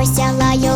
Просяла його.